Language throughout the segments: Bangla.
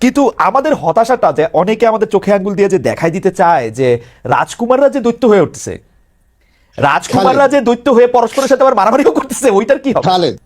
কিন্তু আমাদের হতাশাটা যে অনেকে আমাদের চোখে আঙ্গুল দিয়ে যে দেখাই দিতে চায় যে রাজকুমাররা যে দৈত্য হয়ে উঠছে রাজকুমাররা যে দৈত্য হয়ে পরস্পরের সাথে আবার মারামারিও করতেছে ওইটার কি হবে? খালেদ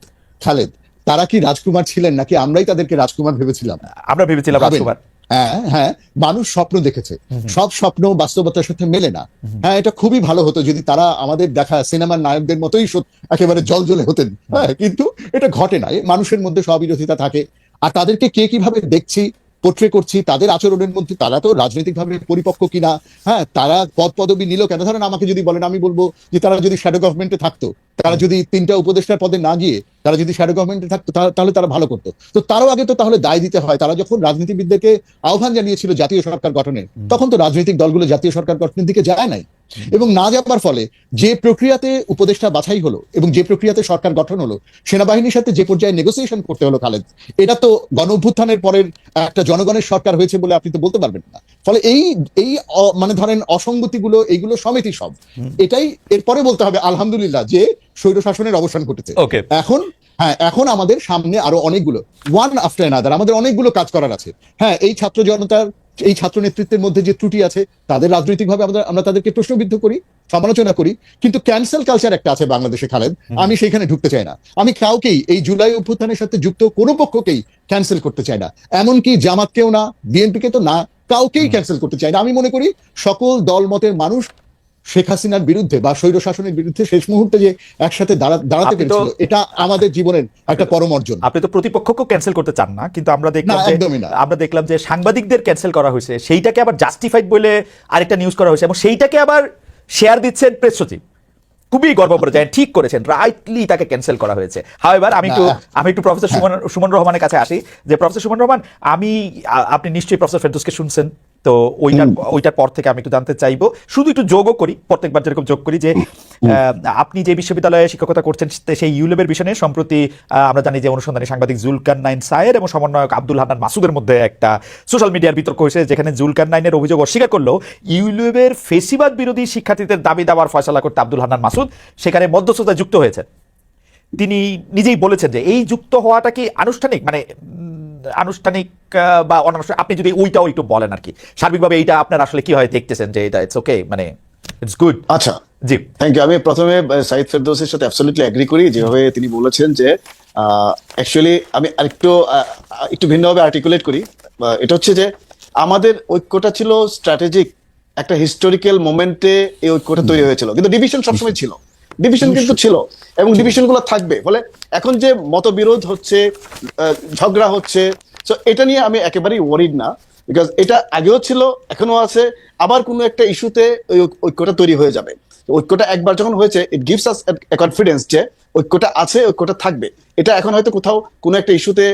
খালেদ তারা কি রাজকুমার ছিলেন নাকি আমরাই তাদেরকে রাজকুমার ভেবেছিলাম? আমরা ভেবেছিলাম রাজকুমার। হ্যাঁ হ্যাঁ মানুষ স্বপ্ন দেখেছে। সব স্বপ্ন বাস্তবতার সাথে মেলে না। হ্যাঁ এটা খুবই ভালো হতো যদি তারা আমাদের দেখা সিনেমার নায়কদের মতোই একেবারে জল জলে হতেন হ্যাঁ কিন্তু এটা ঘটে না। মানুষের মধ্যে স্ববিরোধিতা থাকে। আর তাদেরকে কে কীভাবে দেখছি পোট্রে করছি তাদের আচরণের মধ্যে তারা তো রাজনৈতিকভাবে পরিপক্ক কিনা হ্যাঁ তারা পদ পদবি নিল কেন? ধরেন আমাকে যদি বলেন আমি বলব যে তারা যদি শ্যাডো গভর্নমেন্টে থাকতো তারা যদি তিনটা উপদেষ্টার পদে না গিয়ে তারা যদি শ্যাডো গভর্নমেন্টে থাকতো তাহলে তারা ভালো করতো। তো তারও আগে তো তাহলে দায় দিতে হয়। তারা যখন রাজনীতিবিদদেরকে আহ্বান জানিয়েছিল জাতীয় সরকার গঠনের তখন তো রাজনৈতিক দলগুলো জাতীয় সরকার গঠনের দিকে যায় নাই। এবং না যাবার ফলে যে প্রক্রিয়াতে উপদেষ্টা বাছাই হলো এবং যে প্রক্রিয়াতে সরকার গঠন হলো সেনাবাহিনীর সাথে যে পর্যায়ে নেগোসিয়েশন করতে হলো খালেদ এটা তো গণ অভ্যুত্থানের পরের একটা জনগণের সরকার হয়েছে বলে আপনি তো বলতে পারবেন না। ফলে এই এই মানে ধরেন অসঙ্গতিগুলো এইগুলো সমিতি সব। এটাই এরপরে বলতে হবে আলহামদুলিল্লাহ যে স্বৈর শাসনের অবসান ঘটেছে। ওকে। এখন হ্যাঁ এখন আমাদের সামনে আরও অনেকগুলো ওয়ান আফটার অ্যানাদার আমাদের অনেকগুলো কাজ করার আছে। হ্যাঁ এই ছাত্র জনতার এই ছাত্র নেতৃত্বের মধ্যে যে ত্রুটি আছে তাদের রাজনৈতিকভাবে আমরা আমরা তাদেরকে প্রশ্নবিদ্ধ করি সমালোচনা করি কিন্তু ক্যান্সেল কালচার একটা আছে বাংলাদেশে খালেদ। আমি সেখানে ঢুকতে চাই না। আমি কাউকেই এই জুলাই অভ্যুত্থানের সাথে যুক্ত কোনো পক্ষকেই ক্যান্সেল করতে চাই না। এমনকি জামাতকেও না বিএনপিকে তো না কাউকেই ক্যান্সেল করতে চাই না। আমি মনে করি সকল দলমতের মানুষ শেখ হাসিনার বিরুদ্ধে বা স্বৈর শাসনের বিরুদ্ধে শেষ মুহূর্তে যে একসাথে দাঁড়াতে পেরেছিল এটা আমাদের জীবনের একটা পরম অর্জন। আপনি তো প্রতিপক্ষকে ক্যান্সেল করতে চান না কিন্তু আমরা দেখলাম যে একদমই না। আমরা দেখলাম যে সাংবাদিকদের ক্যান্সেল করা হয়েছে সেইটাকে আবার জাস্টিফাইড বলে আরেকটা নিউজ করা হয়েছে এবং সেইটাকে আবার শেয়ার দিচ্ছেন প্রেস সচিব। খুবই গর্ব করে যায় ঠিক করেছেন রাইটলি তাকে ক্যান্সেল করা হয়েছে। হাওয়েভার আমি একটু আমি একটু প্রফেসর সুমন সুমন রহমানের কাছে আসি যে প্রফেসর সুমন রহমান আমি আপনি নিশ্চয়ই প্রফেসর ফেরদৌসকে শুনছেন। তো ওইটার ওইটার পর থেকে আমি একটু জানতে চাইব। শুধু একটু যোগও করি প্রত্যেকবার যেরকম যোগ করি যে আপনি যে বিশ্ববিদ্যালয়ে শিক্ষকতা করছেন সেই ইউলেবের বিষয়ে সম্প্রতি আমরা জানি যে অনুসন্ধানী সাংবাদিক জুলকার নাইন সায়ের এবং সমন্বয়ক আব্দুল হান্নান মাসুদের মধ্যে একটা সোশ্যাল মিডিয়ার বিতর্ক হয়েছে যেখানে জুলকার নাইনের অভিযোগ অস্বীকার করলেও ইউলেবের ফেসিবাদ বিরোধী শিক্ষার্থীদের দাবি দাবার ফয়সলা করতে আব্দুল হান্নান মাসুদ সেখানে মধ্যস্থতায় যুক্ত হয়েছে তিনি নিজেই বলেছেন যে এই যুক্ত হওয়াটা কি আনুষ্ঠানিক? মানে আনুষ্ঠানিক বা অনানুষ্ঠানিক আপনি যদি ওইটাও একটু বলেন আর কি। সার্বিকভাবে এইটা আপনার আসলে কি হয় দেখতেছেন যে এটা ইটস ওকে মানে ইটস গুড আচ্ছা। জি। থ্যাংক ইউ আমি প্রথমে সাইদ ফেরদৌসের সাথে অ্যাবসলিউটলি অ্যাগ্রি করি। যেভাবে তিনি বলেছেন যে অ্যাকচুয়ালি আমি আরেকটু একটু ভিন্নভাবে আর্টিকুলেট করি। এটা হচ্ছে যে আমাদের ঐক্যটা ছিল স্ট্র্যাটেজিক একটা হিস্টোরিক্যাল মোমেন্টে এই ঐক্যটা তৈরি হয়েছিল। কিন্তু ডিভিশন সবসময় ছিল। ডিভিশন কিন্তু ছিল এবং ডিভিশনগুলো থাকবে। ফলে এখন যে মতবিরোধ হচ্ছে ঝগড়া হচ্ছে তো এটা নিয়ে আমি একেবারেই ওয়ারিড না বিকজ এটা আগেও ছিল এখনও আছে আবার কোনো একটা ইস্যুতে ওই ঐক্যটা তৈরি হয়ে যাবে। ঐক্যটা একবার যখন হয়েছে ইট গিভস আস কনফিডেন্স যে ঐক্যটা আছে ঐক্যটা থাকবে। এটা এখন হয়তো কোথাও কোনো একটা ইস্যুতে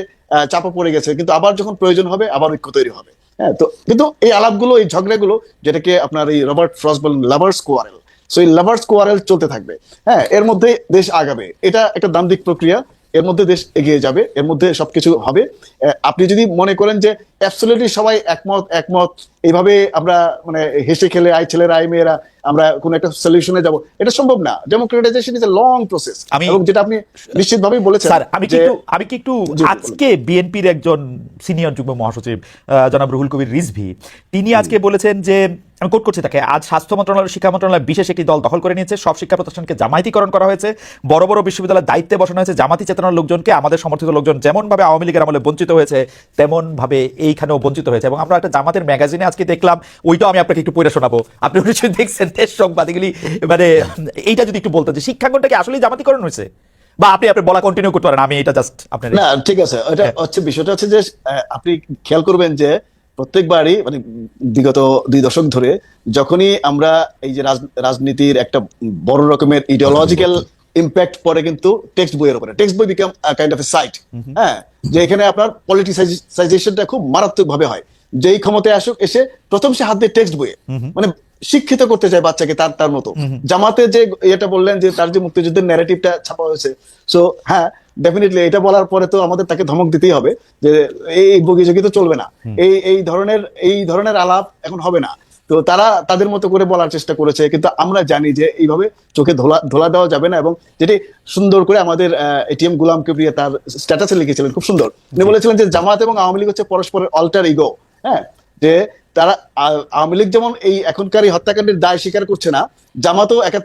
চাপা পড়ে গেছে কিন্তু আবার যখন প্রয়োজন হবে আবার ঐক্য তৈরি হবে। হ্যাঁ তো কিন্তু এই আলাপগুলো এই ঝগড়াগুলো যেটাকে আপনার এই রবার্ট ফ্রস বলেন লাভার্স কোয়ারেল সো এই লাভার্স কোয়ারেল চলতে থাকবে। হ্যাঁ এর মধ্যে দেশ আগাবে। এটা একটা দান্দিক প্রক্রিয়া। এর মধ্যে দেশ এগিয়ে যাবে। এর মধ্যে সবকিছু হবে। আপনি যদি মনে করেন যে অ্যাবসলিউটলি সবাই একমত একমত এইভাবে আমরা মানে হেসে খেলে আই ছেলেরা আই মেয়েরা আমরা কোন একটা সলিউশনে যাব এটা সম্ভব না। Democratization is a long process আমি- এবং যেটা আপনি নিশ্চিতভাবেই বলেছেন স্যার আমি কি যে- আমি কি একটু আজকে বিএনপির একজন সিনিয়র যুগ্ম মহাসচিব জনাব রুহুল কবির রিজভি তিনি আজকে বলেছেন যে আমি কোট করছি তাকে, আজ স্বাস্থ্য মন্ত্রণালয় শিক্ষা মন্ত্রণালয় বিশেষ একটি দল দখল করে নিয়েছে। সব শিক্ষা প্রতিষ্ঠানকে জামায়াতিকরণ করা হয়েছে। বড় বড় বিশ্ববিদ্যালয়ের দায়িত্বে বসানো হয়েছে জামাতি চেতনার লোকজনকে। আমাদের সমর্থিত লোকজন যেমন ভাবে আওয়ামী লীগের আমলে বঞ্চিত হয়েছে তেমন ভাবে এইখানেও বঞ্চিত হয়েছে। এবং আমরা একটা জামাতের ম্যাগাজিনে আজকে দেখলাম, ওইটাও আমি আপনাকে একটু পড়ে শোনাবো। আপনি নিশ্চয়ই দেখছেন দেশ সংবাদ, এগুলি মানে এইটা যদি একটু বলতেন যে শিক্ষাঙ্গনটা কি আসলে জামাতিকরণ হয়েছে? বা আপনি আপনি বলা কন্টিনিউ করতে পারেন, আমি এটা জাস্ট আপনার না, ঠিক আছে। এটা। হচ্ছে বিষয়টা হচ্ছে যে আপনি খেয়াল করবেন যে প্রত্যেকবারই মানে বিগত দুই দশক ধরে যখনই আমরা এই যে রাজনীতির একটা বড় রকমের ইডিওলজিক্যাল ইম্প্যাক্ট পরে কিন্তু টেক্সট বইয়ের উপরে। টেক্সট বই become kind of a site হ্যাঁ যে এখানে আপনার পলিটিসাইজেশনটা খুব মারাত্মক ভাবে হয়। যেই ক্ষমতায় আসুক এসে প্রথম সে হাত দিয়ে টেক্সট বইয়ে মানে শিক্ষিত করতে চায় বাচ্চাকে তার তার মতো। জামাতে যে এটা বললেন যে তার যে মুক্তিযুদ্ধের ন্যারেটিভটা ছাপা হয়েছে। সো হ্যাঁ ডেফিনেটলি এটা বলার পরে তো আমাদের তাকে ধমক দিতেই হবে যে এই বগিযোগী তো চলবে না। এই এই ধরনের এই ধরনের আলাপ এখন হবে না। তো তারা তাদের মতো করে বলার চেষ্টা করেছে কিন্তু আমরা জানি যে এইভাবে চোখে ধোলা ধোলা দেওয়া যাবে না এবং যেটি সুন্দর করে আমাদের এটিএম গুলাম কিবরিয়া তার স্ট্যাটাসে লিখেছিলেন খুব সুন্দর। তিনি বলেছিলেন যে জামাত এবং আওয়ামী লীগ হচ্ছে পরস্পরের অল্টার ইগো হ্যাঁ? যে তারা আওয়ামী লীগ যেমন এই এখনকার এই হত্যাকাণ্ডের দায় স্বীকার করছে না জামাতও একা